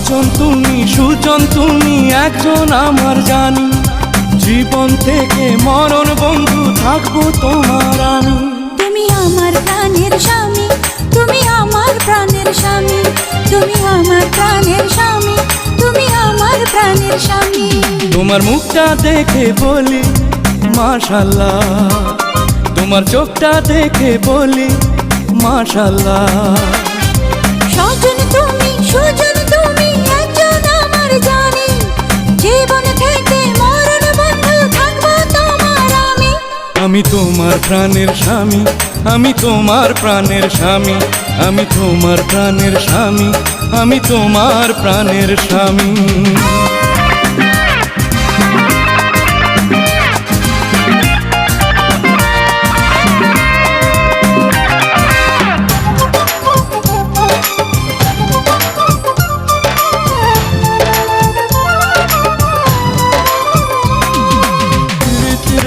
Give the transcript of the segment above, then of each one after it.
রঞ্জন তুমি সুজন তুমি একজন আমার জানি। জীবন থেকে মরণ বন্ধু থাকব তোমার আমি। তুমি আমার প্রাণের স্বামী তুমি আমার প্রাণের স্বামী তুমি আমার প্রাণের স্বামী তুমি আমার প্রাণের স্বামী। তোমার মুখটা দেখে বলি মাশাল্লাহ তোমার চোখটা দেখে বলি মাশাল্লাহ স্বজন তুমি সুজন আমি তোমার প্রাণের স্বামী, আমি তোমার প্রাণের স্বামী, আমি তোমার প্রাণের স্বামী, আমি তোমার প্রাণের স্বামী।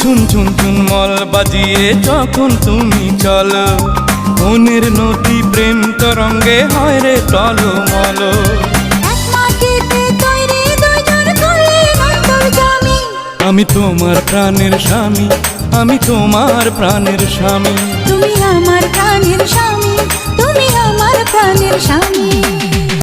ছুন ছুন ছুন মল বাজিয়ে যখন তুমি চলো মনের নদী প্রেম তরঙ্গে হয় রে টলো মলো আমি তোমার প্রাণের স্বামী আমি তোমার প্রাণের স্বামী। তুমি আমার প্রাণের স্বামী তুমি আমার প্রাণের স্বামী।